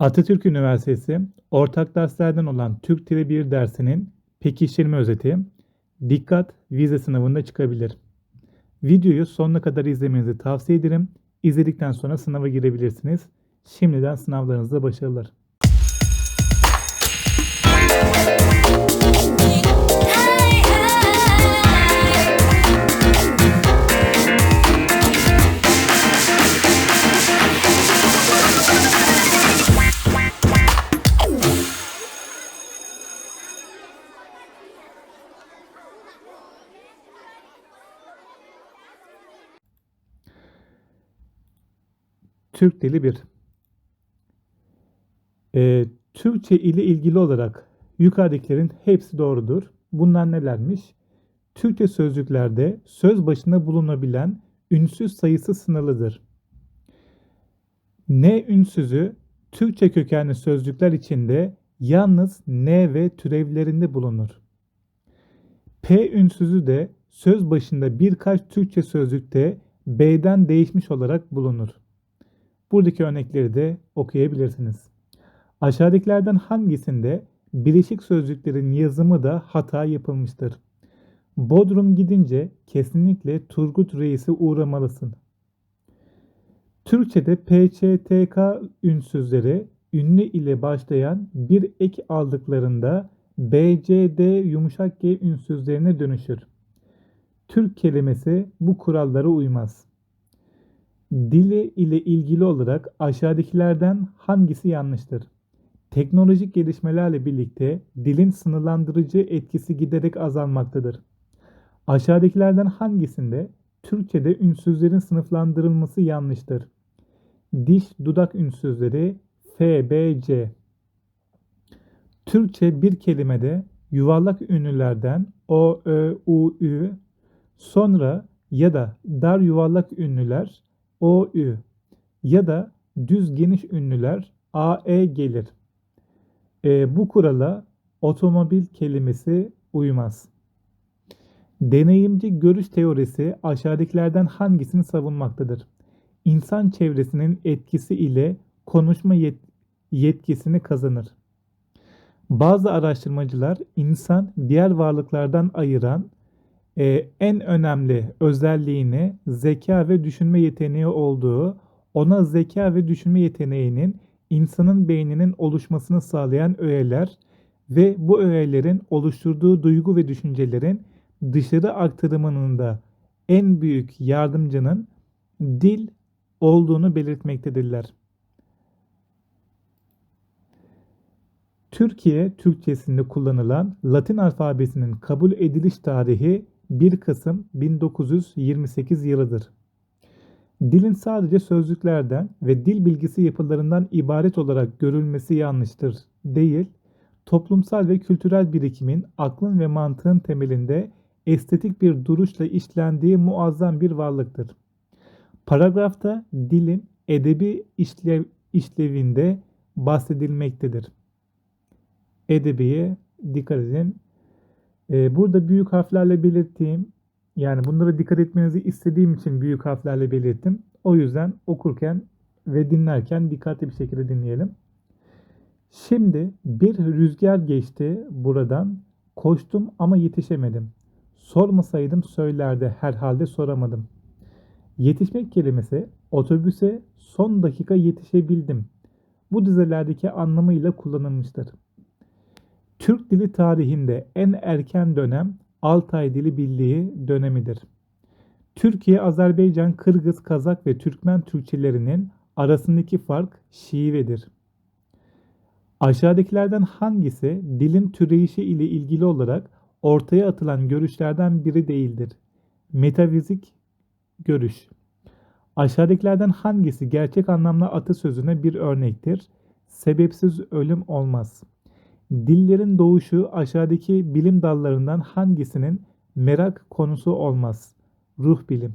Atatürk Üniversitesi ortak derslerden olan Türk Dili 1 dersinin pekiştirme özeti dikkat vize sınavında çıkabilir. Videoyu sonuna kadar izlemenizi tavsiye ederim. İzledikten sonra sınava girebilirsiniz. Şimdiden sınavlarınızda başarılar. Türk Dili 1 Ee, Türkçe ile ilgili olarak yukarıdakilerin hepsi doğrudur. Bunlar nelermiş? Türkçe sözcüklerde söz başına bulunabilen ünsüz sayısı sınırlıdır. N ünsüzü Türkçe kökenli sözcükler içinde yalnız N ve türevlerinde bulunur. P ünsüzü de söz başında birkaç Türkçe sözcükte B'den değişmiş olarak bulunur. Buradaki örnekleri de okuyabilirsiniz. Aşağıdakilerden hangisinde birleşik sözcüklerin yazımı da hata yapılmıştır? Bodrum gidince kesinlikle Turgut Reis'e uğramalısın. Türkçe'de PÇTK ünsüzleri ünlü ile başlayan bir ek aldıklarında BCD yumuşak G ünsüzlerine dönüşür. Türk kelimesi bu kurallara uymaz. Dili ile ilgili olarak aşağıdakilerden hangisi yanlıştır? Teknolojik gelişmelerle birlikte dilin sınırlandırıcı etkisi giderek azalmaktadır. Aşağıdakilerden hangisinde Türkçe'de ünsüzlerin sınıflandırılması yanlıştır? Diş, dudak ünsüzleri F, B, C. Türkçe bir kelimede yuvarlak ünlülerden O, Ö, U, Ü, sonra ya da dar yuvarlak ünlüler O, Ü ya da düz geniş ünlüler A, E gelir. E, bu kurala otomobil kelimesi uymaz. Deneyimci görüş teorisi aşağıdakilerden hangisini savunmaktadır? İnsan çevresinin etkisi ile konuşma yet- yetkisini kazanır. Bazı araştırmacılar insan diğer varlıklardan ayıran e, en önemli özelliğini zeka ve düşünme yeteneği olduğu, ona zeka ve düşünme yeteneğinin insanın beyninin oluşmasını sağlayan öğeler ve bu öğelerin oluşturduğu duygu ve düşüncelerin dışarı aktarımının da en büyük yardımcının dil olduğunu belirtmektedirler. Türkiye Türkçesinde kullanılan Latin alfabesinin kabul ediliş tarihi 1 Kasım 1928 yılıdır. Dilin sadece sözcüklerden ve dil bilgisi yapılarından ibaret olarak görülmesi yanlıştır değil, toplumsal ve kültürel birikimin aklın ve mantığın temelinde estetik bir duruşla işlendiği muazzam bir varlıktır. Paragrafta dilin edebi işlev, işlevinde bahsedilmektedir. Edebiye dikkat edin. Ee, burada büyük harflerle belirttiğim, yani bunlara dikkat etmenizi istediğim için büyük harflerle belirttim. O yüzden okurken ve dinlerken dikkatli bir şekilde dinleyelim. Şimdi bir rüzgar geçti buradan. Koştum ama yetişemedim. Sormasaydım söylerdi herhalde soramadım. Yetişmek kelimesi otobüse son dakika yetişebildim. Bu dizelerdeki anlamıyla kullanılmıştır. Türk dili tarihinde en erken dönem Altay Dili Birliği dönemidir. Türkiye, Azerbaycan, Kırgız, Kazak ve Türkmen Türkçelerinin arasındaki fark şivedir. Aşağıdakilerden hangisi dilin türeyişi ile ilgili olarak ortaya atılan görüşlerden biri değildir? Metafizik görüş. Aşağıdakilerden hangisi gerçek anlamda atasözüne bir örnektir? Sebepsiz ölüm olmaz. Dillerin doğuşu aşağıdaki bilim dallarından hangisinin merak konusu olmaz? Ruh bilim.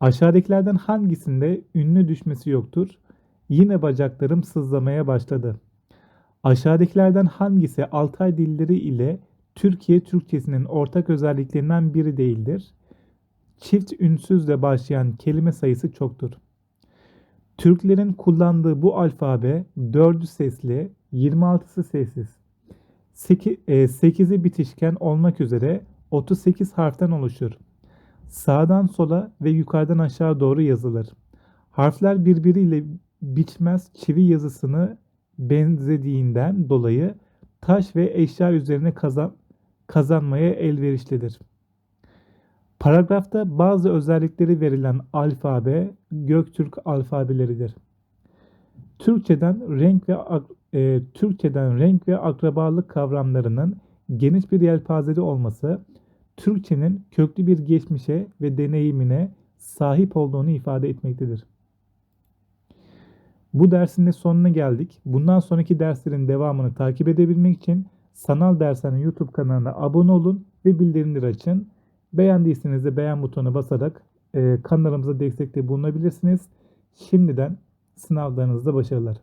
Aşağıdakilerden hangisinde ünlü düşmesi yoktur? Yine bacaklarım sızlamaya başladı. Aşağıdakilerden hangisi Altay dilleri ile Türkiye Türkçesinin ortak özelliklerinden biri değildir? Çift ünsüzle başlayan kelime sayısı çoktur. Türklerin kullandığı bu alfabe 4'ü sesli, 26'sı sessiz. 8'i bitişken olmak üzere 38 harften oluşur. Sağdan sola ve yukarıdan aşağı doğru yazılır. Harfler birbiriyle biçmez çivi yazısını benzediğinden dolayı taş ve eşya üzerine kazan, kazanmaya elverişlidir. Paragrafta bazı özellikleri verilen alfabe Göktürk alfabeleridir. Türkçeden renk ve e, Türkçeden renk ve akrabalık kavramlarının geniş bir yelpazede olması Türkçenin köklü bir geçmişe ve deneyimine sahip olduğunu ifade etmektedir. Bu dersin de sonuna geldik. Bundan sonraki derslerin devamını takip edebilmek için Sanal Dershane YouTube kanalına abone olun ve bildirimleri açın. Beğendiyseniz de beğen butonuna basarak e, kanalımıza destekte bulunabilirsiniz. Şimdiden sınavlarınızda başarılar.